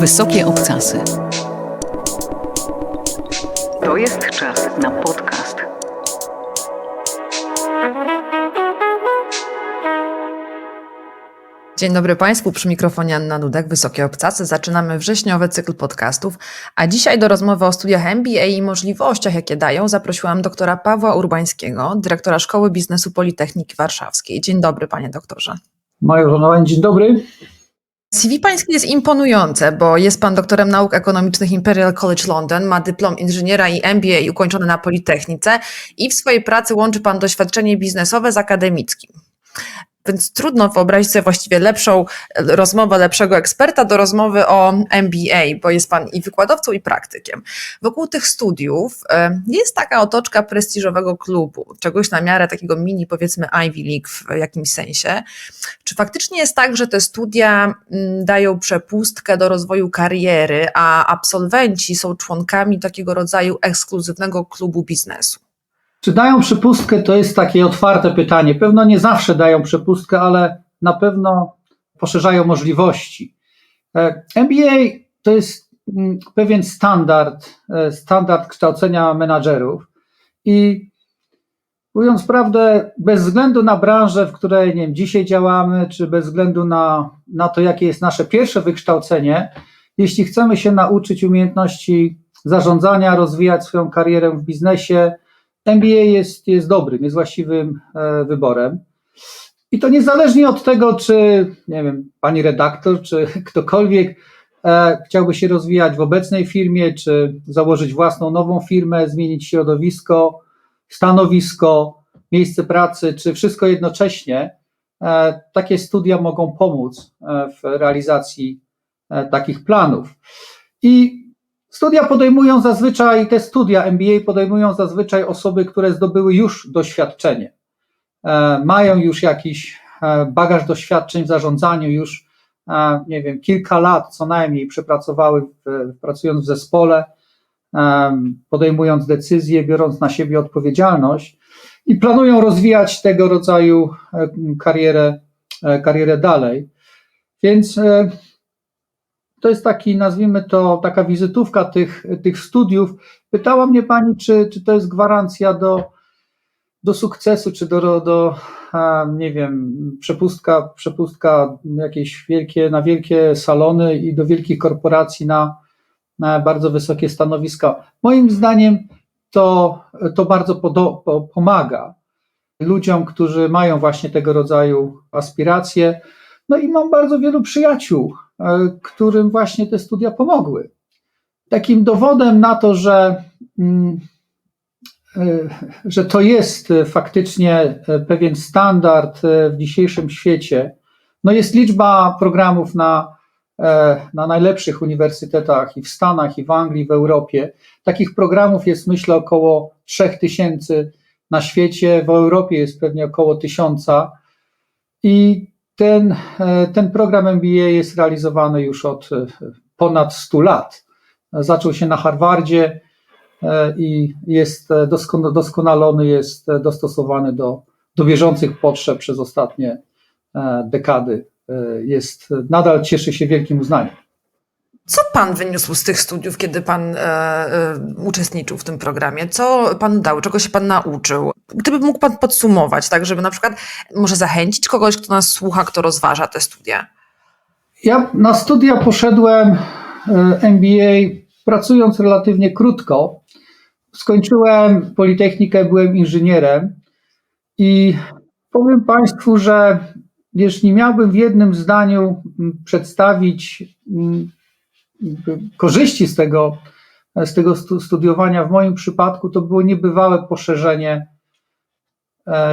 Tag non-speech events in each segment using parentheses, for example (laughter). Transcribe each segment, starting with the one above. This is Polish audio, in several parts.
Wysokie obcasy. To jest czas na podcast. Dzień dobry Państwu, przy mikrofonie Anna Dudek, Wysokie Obcasy. Zaczynamy wrześniowy cykl podcastów, a dzisiaj do rozmowy o studiach MBA i możliwościach, jakie dają, zaprosiłam doktora Pawła Urbańskiego, dyrektora Szkoły Biznesu Politechniki Warszawskiej. Dzień dobry, panie doktorze. Major Żonowań, dzień dobry. CV pańskie jest imponujące, bo jest pan doktorem nauk ekonomicznych Imperial College London, ma dyplom inżyniera i MBA ukończony na Politechnice i w swojej pracy łączy pan doświadczenie biznesowe z akademickim. Więc trudno wyobrazić sobie właściwie lepszą rozmowę lepszego eksperta do rozmowy o MBA, bo jest pan i wykładowcą, i praktykiem. Wokół tych studiów e, jest taka otoczka prestiżowego klubu, czegoś na miarę takiego mini, powiedzmy, Ivy League w jakimś sensie. Czy faktycznie jest tak, że te studia mm, dają przepustkę do rozwoju kariery, a absolwenci są członkami takiego rodzaju ekskluzywnego klubu biznesu? Czy dają przepustkę? To jest takie otwarte pytanie. Pewno nie zawsze dają przepustkę, ale na pewno poszerzają możliwości. E, MBA to jest mm, pewien standard, e, standard kształcenia menadżerów i mówiąc prawdę, bez względu na branżę, w której nie wiem, dzisiaj działamy, czy bez względu na, na to, jakie jest nasze pierwsze wykształcenie, jeśli chcemy się nauczyć umiejętności zarządzania, rozwijać swoją karierę w biznesie, MBA jest, jest dobrym, jest właściwym e, wyborem. I to niezależnie od tego, czy, nie wiem, pani redaktor, czy (laughs) ktokolwiek e, chciałby się rozwijać w obecnej firmie, czy założyć własną nową firmę, zmienić środowisko, stanowisko, miejsce pracy, czy wszystko jednocześnie, e, takie studia mogą pomóc w realizacji takich planów. I Studia podejmują zazwyczaj, te studia MBA podejmują zazwyczaj osoby, które zdobyły już doświadczenie, e, mają już jakiś e, bagaż doświadczeń w zarządzaniu, już e, nie wiem, kilka lat co najmniej przepracowały, pracując w zespole, podejmując decyzje, biorąc na siebie odpowiedzialność i planują rozwijać tego rodzaju karierę, karierę dalej. Więc to jest taki, nazwijmy to, taka wizytówka tych, tych studiów. Pytała mnie pani, czy, czy to jest gwarancja do, do sukcesu, czy do, do nie wiem, przepustka, przepustka jakieś wielkie, na wielkie salony i do wielkich korporacji na, na bardzo wysokie stanowiska. Moim zdaniem to, to bardzo podo, po, pomaga ludziom, którzy mają właśnie tego rodzaju aspiracje. No i mam bardzo wielu przyjaciół, którym właśnie te studia pomogły. Takim dowodem na to, że, mm, e, że to jest faktycznie pewien standard w dzisiejszym świecie, no jest liczba programów na, e, na najlepszych uniwersytetach i w Stanach, i w Anglii, i w Europie. Takich programów jest myślę około 3000 na świecie, w Europie jest pewnie około 1000. I ten, e, ten program MBA jest realizowany już od e, ponad 100 lat. Zaczął się na Harvardzie e, i jest doskonalony, jest dostosowany do, do bieżących potrzeb przez ostatnie dekady. Jest, nadal cieszy się wielkim uznaniem. Co pan wyniósł z tych studiów, kiedy pan e, e, uczestniczył w tym programie? Co pan dał? Czego się pan nauczył? Gdyby mógł pan podsumować, tak, żeby na przykład może zachęcić kogoś, kto nas słucha, kto rozważa te studia? Ja na studia poszedłem e, MBA pracując relatywnie krótko. Skończyłem Politechnikę, byłem inżynierem i powiem Państwu, że jeśli miałbym w jednym zdaniu przedstawić korzyści z tego, z tego studiowania w moim przypadku to było niebywałe poszerzenie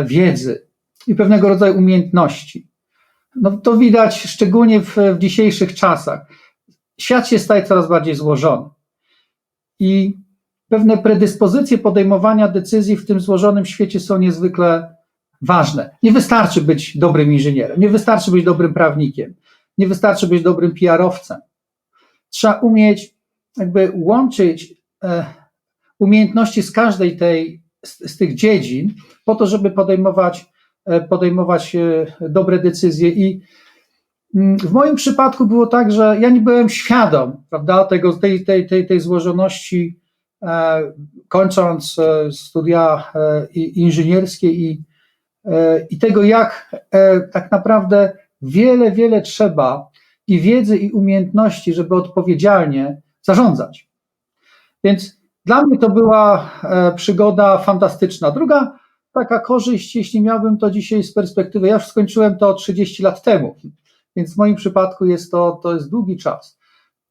wiedzy i pewnego rodzaju umiejętności. No to widać szczególnie w, w dzisiejszych czasach. Świat się staje coraz bardziej złożony i pewne predyspozycje podejmowania decyzji w tym złożonym świecie są niezwykle ważne. Nie wystarczy być dobrym inżynierem, nie wystarczy być dobrym prawnikiem, nie wystarczy być dobrym PR-owcem trzeba umieć jakby łączyć e, umiejętności z każdej tej, z, z tych dziedzin, po to, żeby podejmować e, podejmować e, dobre decyzje. I mm, w moim przypadku było tak, że ja nie byłem świadom prawda, tego, tej, tej, tej, tej złożoności, e, kończąc studia inżynierskie i, i tego, jak tak naprawdę wiele, wiele trzeba i wiedzy, i umiejętności, żeby odpowiedzialnie zarządzać. Więc dla mnie to była e, przygoda fantastyczna. Druga taka korzyść, jeśli miałbym to dzisiaj z perspektywy, ja już skończyłem to 30 lat temu, więc w moim przypadku jest to, to jest długi czas.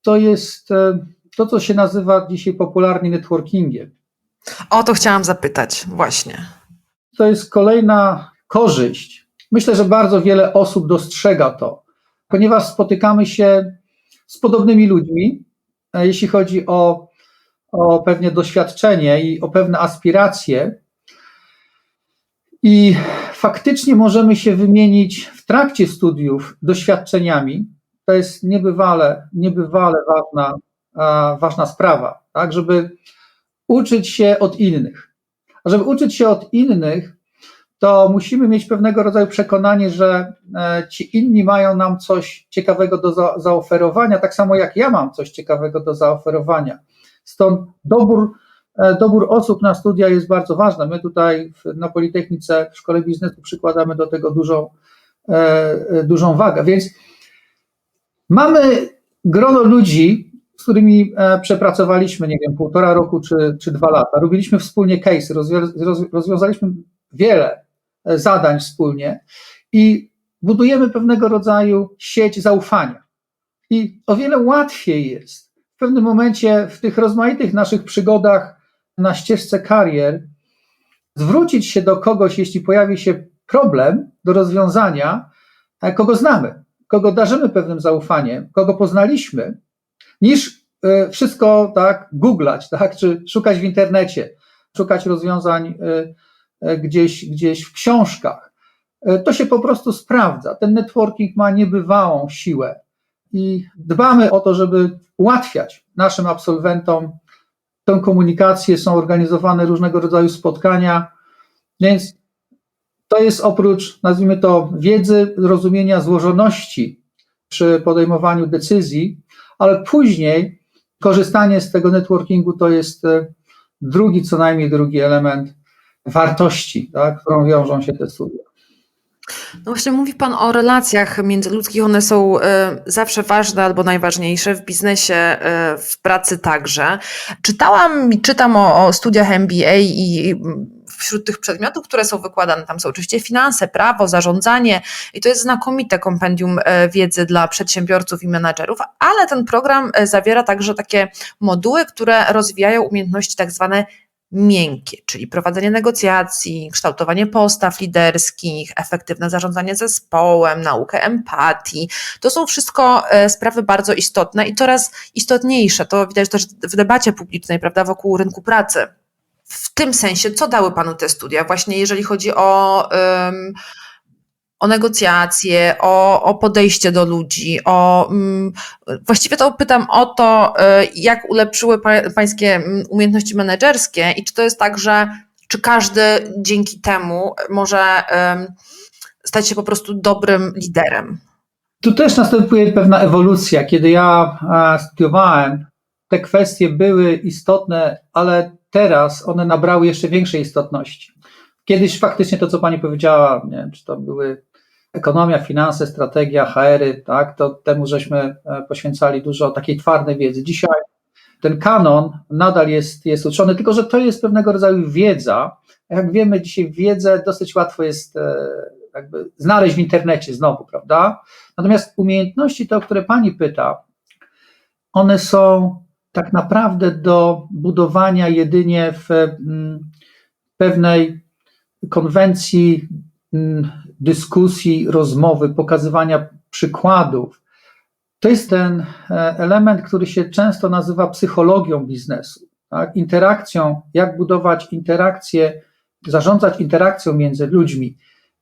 To jest e, to, co się nazywa dzisiaj popularnie networkingiem. O to chciałam zapytać, właśnie. To jest kolejna korzyść. Myślę, że bardzo wiele osób dostrzega to, ponieważ spotykamy się z podobnymi ludźmi, e, jeśli chodzi o, o pewne doświadczenie i o pewne aspiracje. I faktycznie możemy się wymienić w trakcie studiów doświadczeniami. To jest niebywale, niebywale ważna, ważna sprawa, tak, żeby uczyć się od innych. A żeby uczyć się od innych, to musimy mieć pewnego rodzaju przekonanie, że e, ci inni mają nam coś ciekawego do za, zaoferowania, tak samo jak ja mam coś ciekawego do zaoferowania. Stąd dobór, e, dobór osób na studia jest bardzo ważny. My tutaj na Politechnice w Szkole Biznesu przykładamy do tego dużą, e, e, dużą wagę. Więc mamy grono ludzi, z którymi przepracowaliśmy, nie wiem, półtora roku czy, czy dwa lata. Robiliśmy wspólnie case, rozwią- roz- rozwiązaliśmy wiele zadań wspólnie i budujemy pewnego rodzaju sieć zaufania. I o wiele łatwiej jest pewnym momencie w tych rozmaitych naszych przygodach na ścieżce karier zwrócić się do kogoś, jeśli pojawi się problem do rozwiązania, e, kogo znamy, kogo darzymy pewnym zaufaniem, kogo poznaliśmy, niż e, wszystko tak googlać, tak, czy szukać w internecie, szukać rozwiązań e, gdzieś, gdzieś w książkach. To się po prostu sprawdza. Ten networking ma niebywałą siłę i dbamy o to, żeby ułatwiać naszym absolwentom tę komunikację. Są organizowane różnego rodzaju spotkania, więc to jest oprócz, nazwijmy to, wiedzy, rozumienia złożoności przy podejmowaniu decyzji, ale później korzystanie z tego networkingu to jest e, drugi, co najmniej drugi element wartości, tak, którą wiążą się te studia. No właśnie mówi Pan o relacjach międzyludzkich, one są e, zawsze ważne albo najważniejsze w biznesie, e, w pracy także. Czytałam i czytam o, o studiach MBA i wśród tych przedmiotów, które są wykładane, tam są oczywiście finanse, prawo, zarządzanie i to jest znakomite kompendium e, wiedzy dla przedsiębiorców i menadżerów, ale ten program zawiera także takie moduły, które rozwijają umiejętności tak zwane miękkie, czyli prowadzenie negocjacji, kształtowanie postaw liderskich, efektywne zarządzanie zespołem, naukę empatii. To są wszystko e, sprawy bardzo istotne i coraz istotniejsze. To widać też w debacie publicznej, prawda, wokół rynku pracy. W tym sensie, co dały Panu te studia, właśnie jeżeli chodzi o, um, o negocjacje, o, o podejście do ludzi, o um, właściwie to pytam o to, y, jak ulepszyły pa, Pańskie mm, umiejętności menedżerskie i czy to jest tak, że czy każdy dzięki temu może stać się po prostu dobrym liderem? Tu też następuje pewna ewolucja. Kiedy ja studiowałem, te kwestie były istotne, ale teraz one nabrały jeszcze większej istotności. Kiedyś faktycznie to, co Pani powiedziała, nie czy to były ekonomia, finanse, strategia, HR-y, tak, to temu żeśmy e, poświęcali dużo takiej twardej wiedzy. Dzisiaj ten kanon nadal jest, jest uczony, tylko że to jest pewnego rodzaju wiedza. Jak wiemy, dzisiaj wiedzę dosyć łatwo jest e, jakby znaleźć w internecie znowu, prawda? Natomiast umiejętności, te, o które Pani pyta, one są tak naprawdę do budowania jedynie w mm, pewnej konwencji mm, dyskusji, rozmowy, pokazywania przykładów. To jest ten e, element, który się często nazywa psychologią biznesu, tak? interakcją, jak budować interakcję, zarządzać interakcją między ludźmi,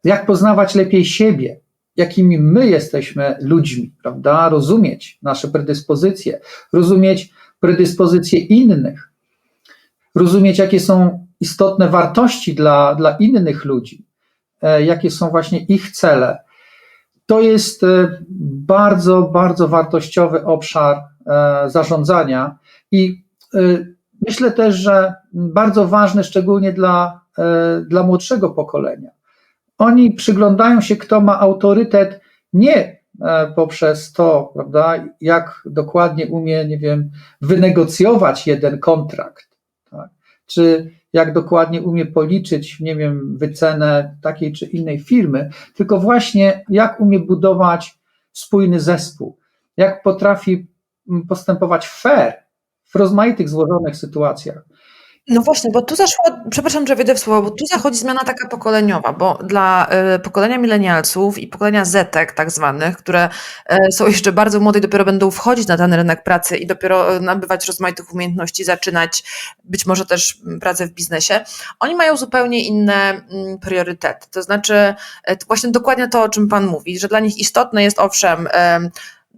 jak poznawać lepiej siebie, jakimi my jesteśmy ludźmi, prawda? Rozumieć nasze predyspozycje, rozumieć predyspozycje innych, rozumieć, jakie są istotne wartości dla, dla innych ludzi. E, jakie są właśnie ich cele. To jest e, bardzo, bardzo wartościowy obszar e, zarządzania i myślę też, że bardzo ważny szczególnie dla, dla młodszego pokolenia. Oni przyglądają się, kto ma autorytet nie poprzez to, prawda, jak dokładnie umie, nie wiem, wynegocjować jeden kontrakt, tak? czy jak dokładnie umie policzyć, nie wiem, wycenę takiej czy innej firmy, tylko właśnie jak umie budować spójny zespół, jak potrafi mm, postępować fair w rozmaitych złożonych sytuacjach. No właśnie, bo tu zaszło, przepraszam, że wejdę w słowo, bo tu zachodzi zmiana taka pokoleniowa, bo dla y, pokolenia milenialsów i pokolenia Zetek tak zwanych, które y, są jeszcze bardzo młode i dopiero będą wchodzić na ten rynek pracy i dopiero y, nabywać rozmaitych umiejętności, zaczynać być może też pracę w biznesie, oni mają zupełnie inne mm, priorytety. To znaczy y, to właśnie dokładnie to, o czym Pan mówi, że dla nich istotne jest owszem y,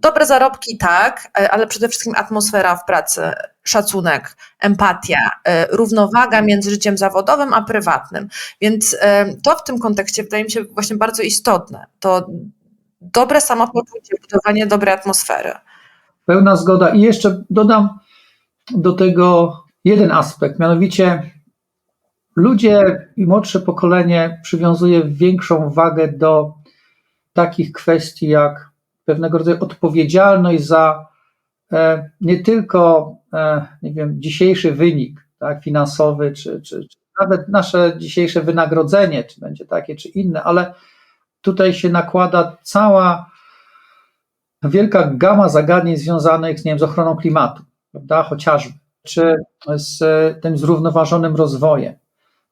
dobre zarobki, tak, y, ale przede wszystkim atmosfera w pracy, szacunek, empatia, y, równowaga między życiem zawodowym a prywatnym. Więc y, to w tym kontekście wydaje mi się właśnie bardzo istotne. To dobre samopoczucie, budowanie dobrej atmosfery. Pełna zgoda. I jeszcze dodam do tego jeden aspekt, mianowicie ludzie i młodsze pokolenie przywiązuje większą wagę do takich kwestii jak pewnego rodzaju odpowiedzialność za e, nie tylko e, nie wiem, dzisiejszy wynik tak, finansowy, czy, czy, czy nawet nasze dzisiejsze wynagrodzenie, czy będzie takie, czy inne, ale tutaj się nakłada cała wielka gama zagadnień związanych z, nie wiem, z ochroną klimatu, prawda, chociażby, czy z tym zrównoważonym rozwojem,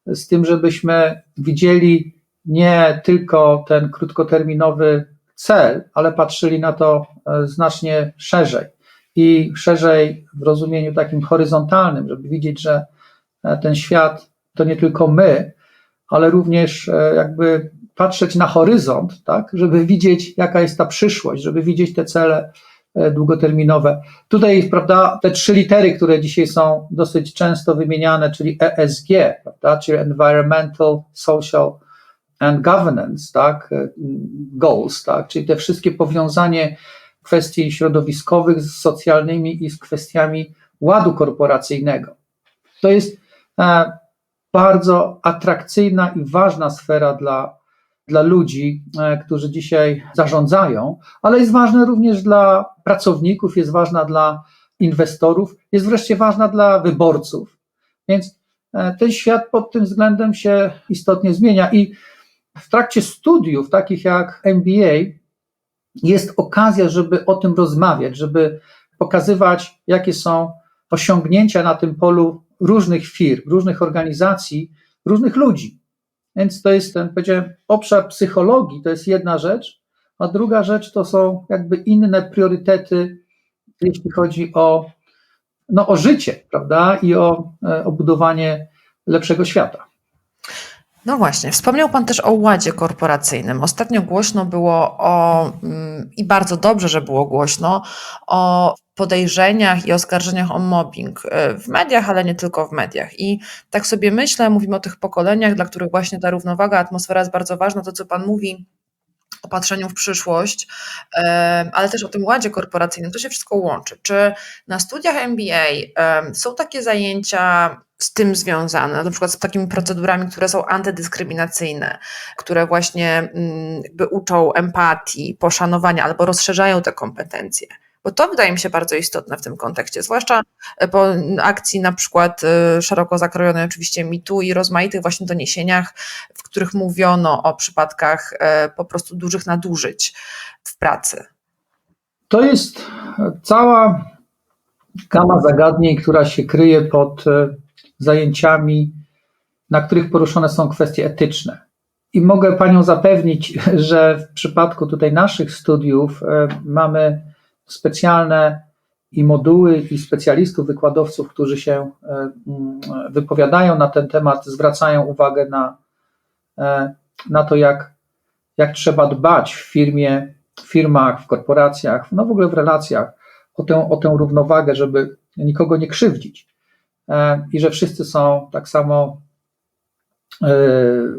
z tym, żebyśmy widzieli nie tylko ten krótkoterminowy cel, ale patrzyli na to znacznie szerzej i szerzej w rozumieniu takim horyzontalnym, żeby widzieć, że ten świat to nie tylko my, ale również jakby patrzeć na horyzont, tak, żeby widzieć, jaka jest ta przyszłość, żeby widzieć te cele długoterminowe. Tutaj, prawda, te trzy litery, które dzisiaj są dosyć często wymieniane, czyli ESG, prawda, czyli Environmental, Social and Governance, tak, goals, tak, czyli te wszystkie powiązanie kwestii środowiskowych z socjalnymi i z kwestiami ładu korporacyjnego. To jest bardzo atrakcyjna i ważna sfera dla, dla ludzi, którzy dzisiaj zarządzają, ale jest ważna również dla pracowników, jest ważna dla inwestorów, jest wreszcie ważna dla wyborców. Więc ten świat pod tym względem się istotnie zmienia i w trakcie studiów, takich jak MBA, jest okazja, żeby o tym rozmawiać, żeby pokazywać, jakie są osiągnięcia na tym polu różnych firm, różnych organizacji, różnych ludzi. Więc to jest ten, powiedziałem, obszar psychologii, to jest jedna rzecz, a druga rzecz to są jakby inne priorytety, jeśli chodzi o, no, o życie, prawda, i o, o budowanie lepszego świata. No właśnie, wspomniał Pan też o ładzie korporacyjnym. Ostatnio głośno było o, i bardzo dobrze, że było głośno, o podejrzeniach i oskarżeniach o mobbing w mediach, ale nie tylko w mediach. I tak sobie myślę, mówimy o tych pokoleniach, dla których właśnie ta równowaga, atmosfera jest bardzo ważna, to co Pan mówi, o patrzeniu w przyszłość, ale też o tym ładzie korporacyjnym, to się wszystko łączy. Czy na studiach MBA są takie zajęcia z tym związane, na przykład z takimi procedurami, które są antydyskryminacyjne, które właśnie jakby uczą empatii, poszanowania albo rozszerzają te kompetencje? Bo to wydaje mi się bardzo istotne w tym kontekście, zwłaszcza po akcji na przykład szeroko zakrojonej oczywiście mitu i rozmaitych właśnie doniesieniach, w których mówiono o przypadkach po prostu dużych nadużyć w pracy. To jest cała gama zagadnień, która się kryje pod zajęciami, na których poruszone są kwestie etyczne. I mogę Panią zapewnić, (laughs) że w przypadku tutaj naszych studiów mamy specjalne i moduły, i specjalistów, wykładowców, którzy się wypowiadają na ten temat, zwracają uwagę na, na to, jak, jak trzeba dbać w firmie, w firmach, w korporacjach, no w ogóle w relacjach o tę, o tę równowagę, żeby nikogo nie krzywdzić. I że wszyscy są tak samo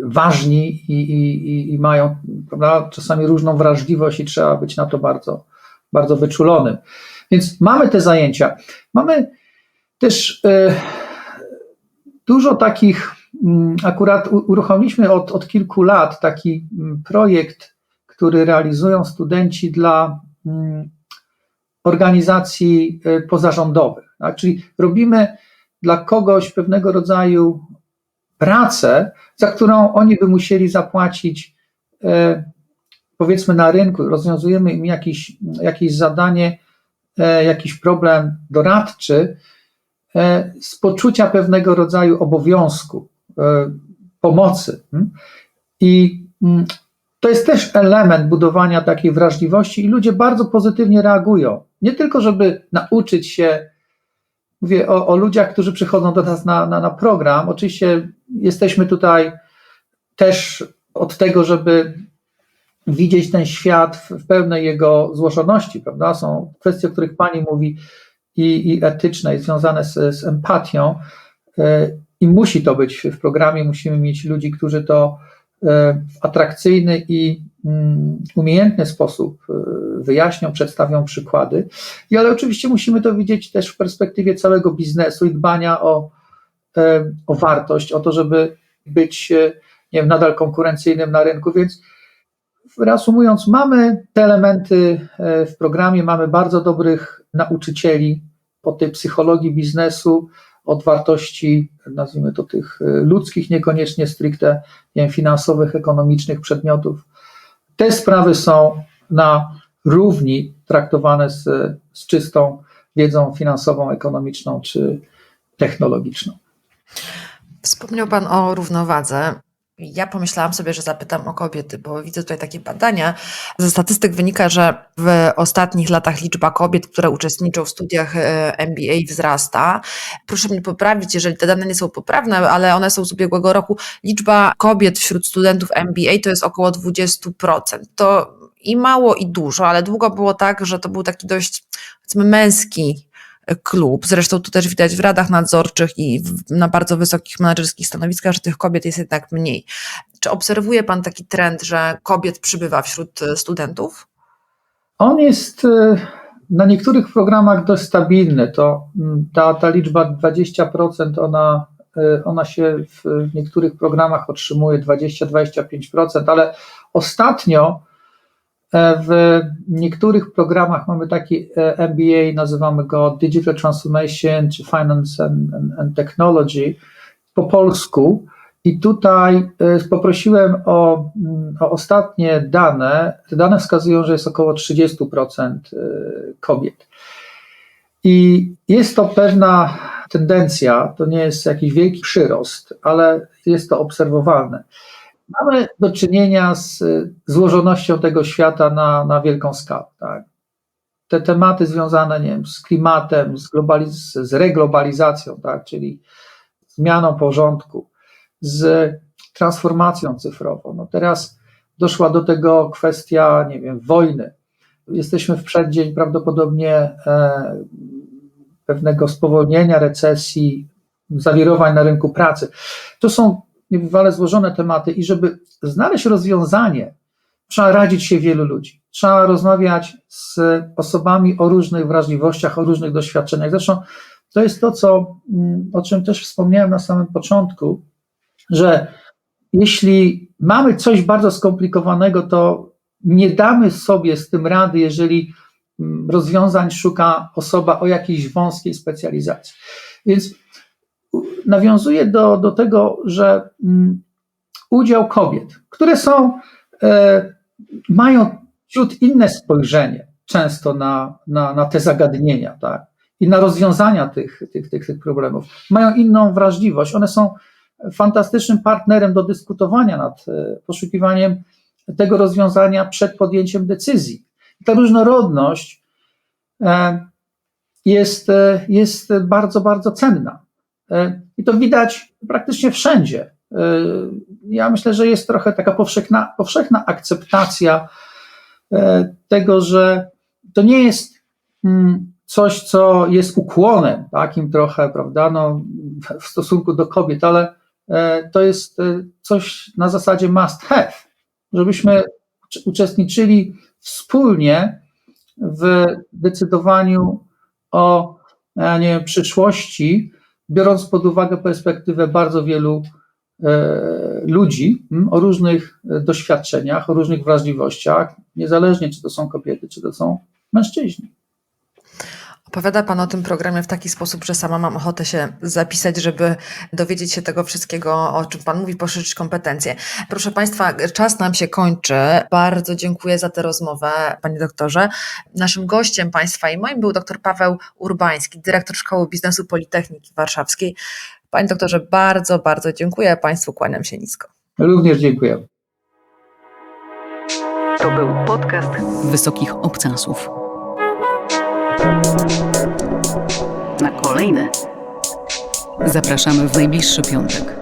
ważni i, i, i mają prawda, czasami różną wrażliwość i trzeba być na to bardzo, bardzo wyczulonym. Więc mamy te zajęcia. Mamy też dużo takich, mm, akurat uruchomiliśmy od, od kilku lat taki mm, projekt, który realizują studenci dla mm, organizacji y, pozarządowych. Tak? Czyli robimy dla kogoś pewnego rodzaju pracę, za którą oni by musieli zapłacić, y, powiedzmy, na rynku. Rozwiązujemy im jakiś, jakieś zadanie, y, jakiś problem doradczy z poczucia pewnego rodzaju obowiązku, pomocy. Hmm? I mm, to jest też element budowania takiej wrażliwości i ludzie bardzo pozytywnie reagują. Nie tylko, żeby nauczyć się, mówię o, o ludziach, którzy przychodzą do nas na, na, na program. Oczywiście jesteśmy tutaj też od tego, żeby widzieć ten świat w, pełnej jego złożoności, prawda? Są kwestie, o których Pani mówi i, i etyczne, i związane z, z empatią. E, I musi to być w programie, musimy mieć ludzi, którzy to E, w atrakcyjny i mm, umiejętny sposób e, wyjaśnią, przedstawią przykłady. I ale oczywiście musimy to widzieć też w perspektywie całego biznesu i dbania o, o wartość, o to, żeby być nie wiem, nadal konkurencyjnym na rynku. Więc reasumując, mamy te elementy w programie, mamy bardzo dobrych nauczycieli po tej psychologii biznesu, od wartości, nazwijmy to tych y, ludzkich, niekoniecznie stricte nie wiem, finansowych, ekonomicznych przedmiotów. Te sprawy są na równi traktowane z, z czystą wiedzą finansową, ekonomiczną czy technologiczną. Wspomniał Pan o równowadze. Ja pomyślałam sobie, że zapytam o kobiety, bo widzę tutaj takie badania. Ze statystyk wynika, że w ostatnich latach liczba kobiet, które uczestniczą w studiach e, MBA wzrasta. Proszę mnie poprawić, jeżeli te dane nie są poprawne, ale one są z ubiegłego roku. Liczba kobiet wśród studentów MBA to jest około 20%. To i mało, i dużo, ale długo było tak, że to był taki dość, męski klub. Zresztą to też widać w radach nadzorczych i na bardzo wysokich menedżerskich stanowiskach, że tych kobiet jest jednak mniej. Czy obserwuje Pan taki trend, że kobiet przybywa wśród e, studentów? On jest e, na niektórych programach dość stabilny. To mm, ta, ta liczba 20%, ona, e, ona się w niektórych programach otrzymuje 20-25%, ale ostatnio w niektórych programach mamy taki e, MBA, nazywamy go Digital Transformation czy Finance and, and, and Technology po polsku. I tutaj e, poprosiłem o, mm, o, ostatnie dane. Te dane wskazują, że jest około 30% kobiet. I jest to pewna tendencja, to nie jest jakiś wielki przyrost, ale jest to obserwowalne. Mamy do czynienia z złożonością tego świata na, na wielką skalę. Tak? Te tematy związane nie wiem, z klimatem, z, globaliz- z reglobalizacją, tak? czyli zmianą porządku, z transformacją cyfrową. No teraz doszła do tego kwestia, nie wiem, wojny. Jesteśmy w przeddzień prawdopodobnie e, pewnego spowolnienia, recesji, zawirowań na rynku pracy. To są niebywale złożone tematy i żeby znaleźć rozwiązanie, trzeba radzić się wielu ludzi. Trzeba rozmawiać z osobami o różnych wrażliwościach, o różnych doświadczeniach. Zresztą to jest to, co, mm, o czym też wspomniałem na samym początku, że jeśli mamy coś bardzo skomplikowanego, to nie damy sobie z tym rady, jeżeli mm, rozwiązań szuka osoba o jakiejś wąskiej specjalizacji. Więc nawiązuje do, do tego, że mm, udział kobiet, które są, e, mają wśród inne spojrzenie często na, na, na te zagadnienia, tak? I na rozwiązania tych, tych, tych, tych problemów. Mają inną wrażliwość. One są fantastycznym partnerem do dyskutowania nad e, poszukiwaniem tego rozwiązania przed podjęciem decyzji. Ta różnorodność e, jest, jest bardzo, bardzo cenna. E, I to widać praktycznie wszędzie. E, ja myślę, że jest trochę taka powszechna, powszechna akceptacja e, tego, że to nie jest mm, coś, co jest ukłonem takim trochę, prawda, no, w stosunku do kobiet, ale to jest coś na zasadzie must have, żebyśmy ucz- uczestniczyli wspólnie w decydowaniu o nie przyszłości, biorąc pod uwagę perspektywę bardzo wielu e, ludzi m, o różnych e, doświadczeniach, o różnych wrażliwościach, niezależnie czy to są kobiety, czy to są mężczyźni. Opowiada Pan o tym programie w taki sposób, że sama mam ochotę się zapisać, żeby dowiedzieć się tego wszystkiego, o czym Pan mówi, poszerzyć kompetencje. Proszę Państwa, czas nam się kończy. Bardzo dziękuję za tę rozmowę, Panie doktorze. Naszym gościem Państwa i moim był dr Paweł Urbański, dyrektor Szkoły Biznesu Politechniki Warszawskiej. Panie doktorze, bardzo, bardzo dziękuję. Państwu kłaniam się nisko. Również dziękuję. To był podcast Wysokich Obcasów. Kolejne zapraszamy w najbliższy piątek.